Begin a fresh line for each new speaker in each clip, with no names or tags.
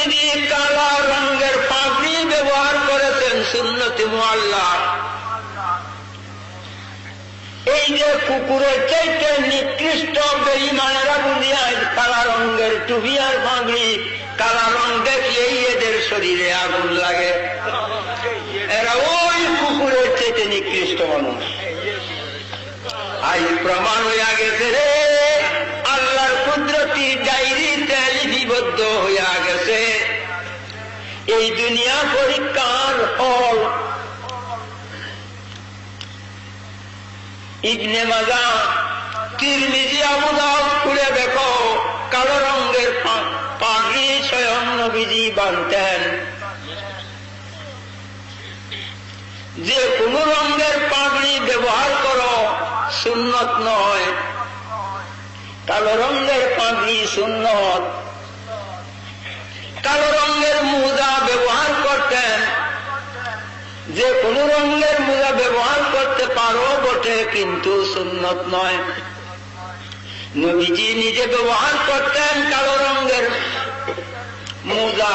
নবীজি কালা রঙের পাগড়ি ব্যবহার করেছেন সুন্নতি মোয়াল্লা এই যে কুকুরের চাইতে নিকৃষ্ট বেইমানেরা বুঝিয়া কালা রঙের টুপি আর পাগড়ি, কালা রং দেখলেই এদের শরীরে আগুন লাগে। এরা ওই কুকুরের চাইতে নিকৃষ্ট মানুষ। আজ প্রমাণ হইয়া গেছে রে, আল্লাহর কুদরতি ডায়েরিতে লিপিবদ্ধ গেছে এই দুনিয়া পরীক্ষার ফল ইবনে মাজা, তিরমিজি আবুদাও খুলে দেখো, কালো রঙের পা- পাগড়ি স্বয়ং নবীজি বানতেন। যে কোন রঙের পাগড়ি ব্যবহার করো, সুন্নত নয়। কালো রঙের পাগড়ি সুন্নত। কালো রঙের মুজা ব্যবহার করতেন যে কোন রঙের মুজা ব্যবহার করতে পারো বটে, কিন্তু সুন্নত নয়। নবীজি নিজে ব্যবহার করতেন কালো রঙের মুজা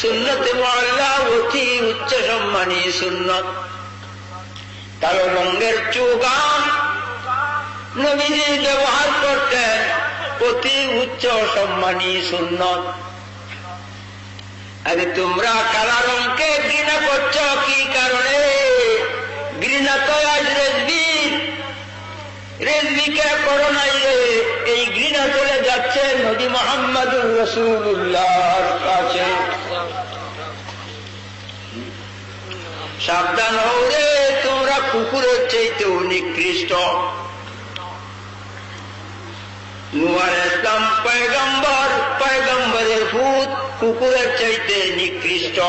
সুন্নতে মহল্লা অতি উচ্চ সম্মানী সুন্নত। কালো রঙের চুগান নবীজি ব্যবহার করতেন অতি উচ্চ সম্মানী সুন্নত। আরে তোমরা কালা রঙকে ঘৃণা করছ, কি কারণে? ঘৃণা তো আজ রেজবি। রেজবিকে করো নাই রে। এই ঘৃণা চলে যাচ্ছে নদী মোহাম্মদুর রসুল্লাহর কাছে। সাবধান হও রে, তোমরা কুকুরের চাইতেও নিকৃষ্ট নুয়ার ইসলাম পয়গম্বর, পয়গম্বরের ভূত, কুকুরের চাইতে নিকৃষ্ট।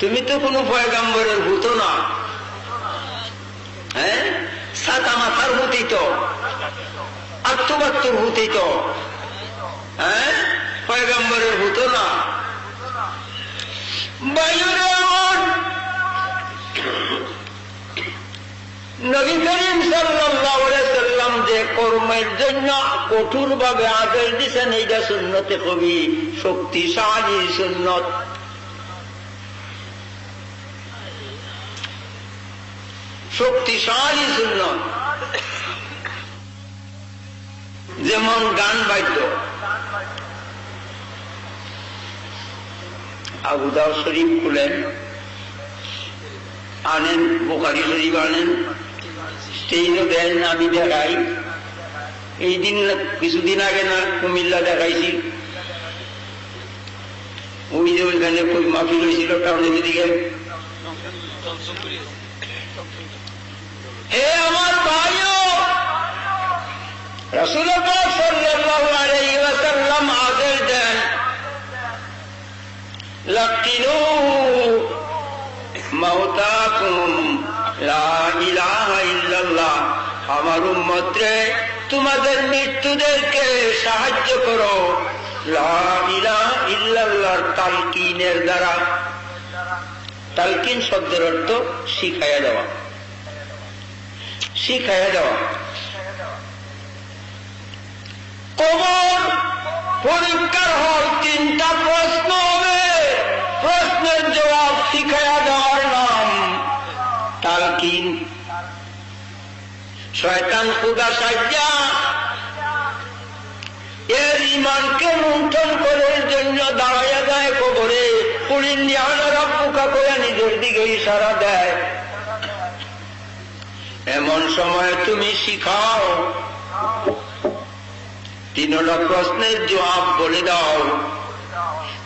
তুমি তো কোনো পয়গম্বরের ভূত না। হ্যাঁ? সাতা মাথার ভূতি তো। আত্মবাত্তর ভূতি তো। হ্যাঁ? পয়গম্বরের ভূত না। বায়ুরে আমার নবী করিম সাল্লাম যে কর্মের জন্য কঠোর ভাবে আদেশ দিচ্ছেন এইটা শূন্যতে কবি, শক্তিশালী সুন্নত। শক্তিশালী সুন্নত। যেমন গান বাদ্য। আবুদাও শরীফ খুলেন আনেন বোকারি শরীফ আনেন, স্টেজও দেন, আমি দেখাই। এই দিন কিছুদিন আগে না কুমিল্লা দেখাইছি। ওই যে ওইখানে মাফিল হয়েছিল টাউনের দিকে হে আমার ভাইও! রসুল সাল্লাল্লাহু আলাইহি ওয়াসাল্লাম আদেশ দেন, লাকিনু মাওতাকুম লা আমার উম্মতরে তোমাদের মৃত্যুদেরকে সাহায্য করো। তালকিনের দ্বারা। তালকিন শব্দের অর্থ শিখাইয়া দেওয়া। শিখাইয়া দেওয়া। কবর পরীক্ষার হল তিনটা প্রশ্ন হবে প্রশ্নের জবাব শিখাইয়া দেওয়ার নাম তালকিন শয়তান খুদা সাজ্জা। এর ইমানকে লুণ্ঠন করার জন্য দাঁড়াইয়া যায় কবরে। নিহানারা পোকা করে নিজের দিকে ইশারা দেয়। এমন সময় তুমি শিখাও। তিনটা প্রশ্নের জবাব বলে দাও।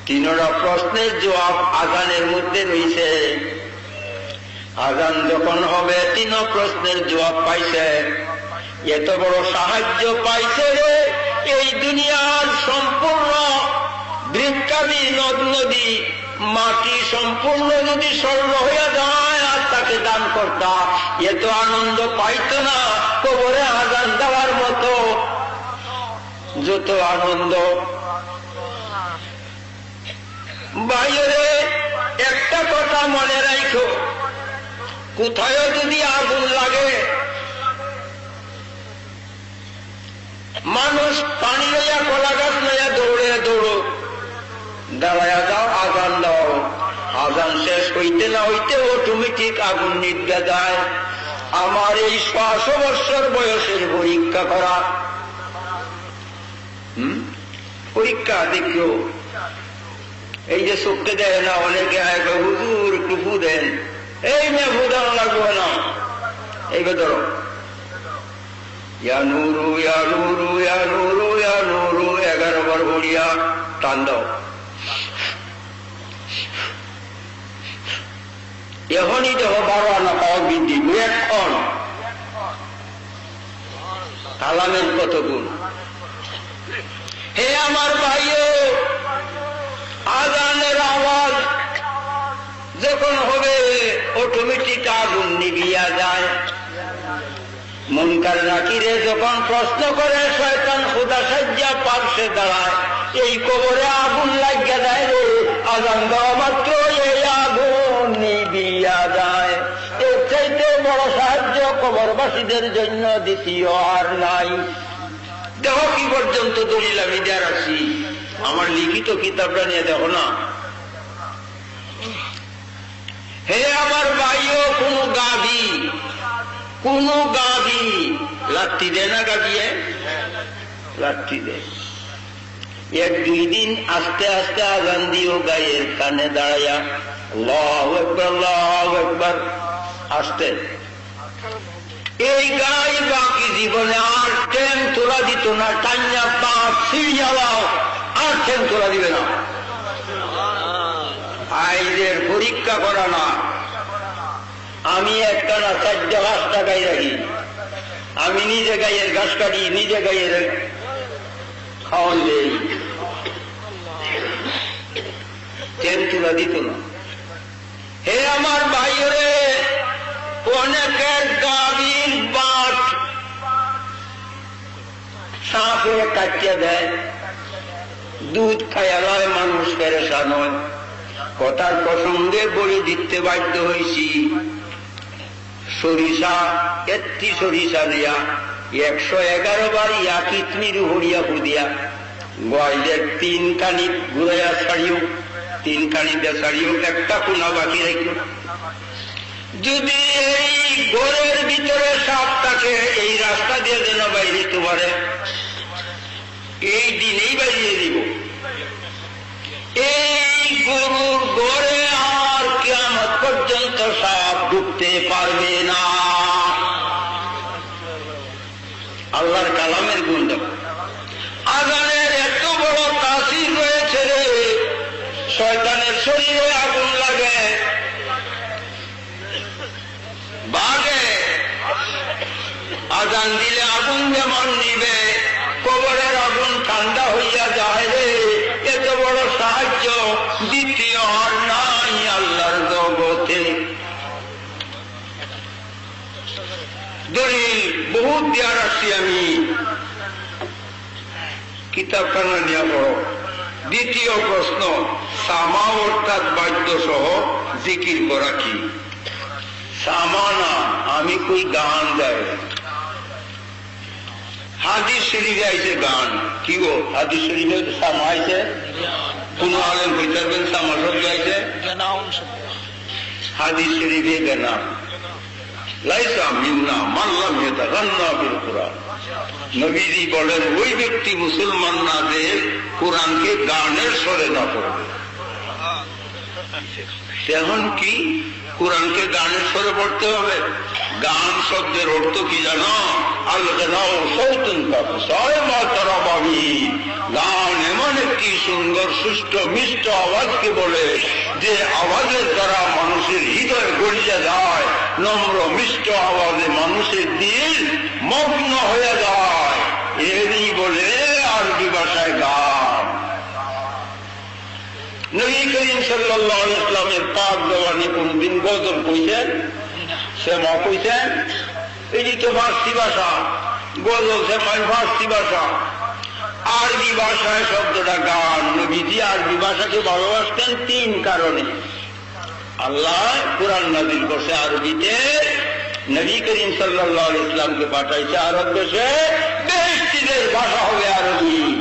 তিনটা প্রশ্নের জবাব আজানের মধ্যে রয়েছে। আজান যখন হবে, তিন প্রশ্নের জবাব পাইছে। এত বড় সাহায্য পাইছে রে, এই দুনিয়ার সম্পূর্ণ বৃক্ষাদি নদ নদী, মাটি সম্পূর্ণ যদি স্বর্ণ হইয়া যায়, আর তাকে দান করতা এত আনন্দ পাইত না, কবরে আজান দেওয়ার মতো। যত আনন্দ। বাইরে একটা কথা মনে রাখো কোথায় যদি আগুন লাগে? মানুষ পানি লইয়া, কলা গাছ লইয়া দৌড়ে, দৌড়ো। দাঁড়ায়া যাও, আজান দাও। আজান শেষ হইতে না হইতে অটোমেটিক আগুন নিভে যায়। আমার এই পাঁচশো বৎসর বয়সের পরীক্ষা করা? পরীক্ষা, দেখিও। এই যে চোখকে দেয় না, অনেকে আয় হুজুর একটু দেন। এই মেয়ে ফু দেওয়া লাগবে না। এইবার ধরো। ইয়া নুরু ইয়া নুরু এগারো বার বলিয়া টান দাও। এখনই দেখো বারো আনা পাওয়া বৃদ্ধি। এখন কালামের কত গুণ। হে আমার ভাইও, আজানের আওয়াজ যখন হবে আগুন নিভিয়া যায়। মনকার নাকিরে যখন প্রশ্ন করে, শয়তান খুদা সাজ্জা পার্শ্বে দাঁড়ায়। এই কবরে আগুন লাগিয়া যায় রে, আজান দেওয়া মাত্র এই আগুন নিবিয়া যায়। এর চাইতে বড় সাহায্য কবরবাসীদের জন্য দ্বিতীয় আর নাই। দেখো কি পর্যন্ত দলিল আমি দেওয়ার আছি। আমার লিখিত কিতাবটা নিয়ে দেখো না হে আমার ভাইও গাভী কোন গাভী লাত্তি দেয় না গাভিয়ে লাত্তি দেয়। এক দুই দিন আস্তে আস্তে আগান দিও গায়ের কানে দাঁড়াইয়া আল্লাহু আকবার আল্লাহু আকবার। আসতে। এই গাই বাকি জীবনে আর ট্রেন তোলা দিত না, টাইনা পাঁচ সিরিয়ালাও আর ট্রেন তোলা দিবে না। আইদের পরীক্ষা করা না। আমি একটা না চারটা ঘাসটা গাই রাখি। আমি নিজে গাইয়ের ঘাস কাটি, নিজে গাইয়ের খাওয়ান দেই। ট্রেন তুলা দিত না। হে আমার ভাইরে, অনেকের গাভীর বাট সাপে কাটিয়ে দেয়। দুধ খাইয়া লয় মানুষ পেরেশান হয়। কথার প্রসঙ্গে বলে দিতে বাধ্য হয়েছি সরিষা, একটি সরিষা দিয়া, একশো এগারো বার ইয়াকিতমির হরিয়া ফুদিয়া। গয়দের তিন কানি ঘুরাইয়া ছাড়িও, তিন কানিতে ছাড়িও, একটা কোনা বাকি রাখিও। যদি এই ঘরের ভিতরে সাপ থাকে, এই রাস্তা দিয়ে যেন বাইরে তোমারে, এই দিনেই বাইরে দিব। এই গরুর গড়ে ঢুকতে পারবে না। আল্লাহর কালামের গুণ দেখো আগানের এত বড় তাসির রয়েছে রে, শয়তানের শরীরে আগুন লাগে। বাঘে আজান দিলে আগুন যেমন নিবে, কবরের আগুন ঠান্ডা হইয়া যায় রে। এত বড় সাহায্য দ্বিতীয় আর নাই আল্লাহর জগতে দলিল বহুত দেওয়ার আসছি আমি। কিতাবখানা নিয়ে পড়ো দ্বিতীয় প্রশ্ন সামা অর্থাৎ বাদ্য সহ জিকির করা কি? সামানা, আমি কই গান গাই। হাদিস শরীফে আইছে গান। কি গো হাদিস শরীফে সামা আইছে কোন আলেম কইতারবেন সামা শব্দ আইছে হাদিস শরীফে গানা লাইসা নবীজি বলেন, ওই ব্যক্তি মুসলমান না যে কোরআনকে গানের স্বরে না পড়বে। এখন কি কোরআনকে গানের স্বরে পড়তে হবে। গান শব্দের অর্থ কি জানো? গান এমন একটি সুন্দর, সুষ্ঠ, মিষ্ট আওয়াজকে বলে যে আওয়াজের দ্বারা মানুষের হৃদয় গড়িয়ে যায়, নম্র, মিষ্ট আওয়াজে মানুষের দিল মগ্ন হয়ে যায়। এরই বলে আরবি ভাষায় গান নবী করিম সাল্লাহ ইসলামের পাক দেওয়ানি কোনদিন গজল কইছেন সে মা কইছেন এটি তো ফার্সি ভাষা। গজল সে মাই ফার্সি ভাষা। আরবি ভাষায় শব্দটা গান। নবীজি আরবি ভাষাকে ভালোবাসতেন তিন কারণে। আল্লাহ কোরআন নাজিল করছে আরবিতে, নবী করিম সাল্লাহ ইসলামকে পাঠাইছে আরব দেশে। বেশটিদের ভাষা হবে আরবি।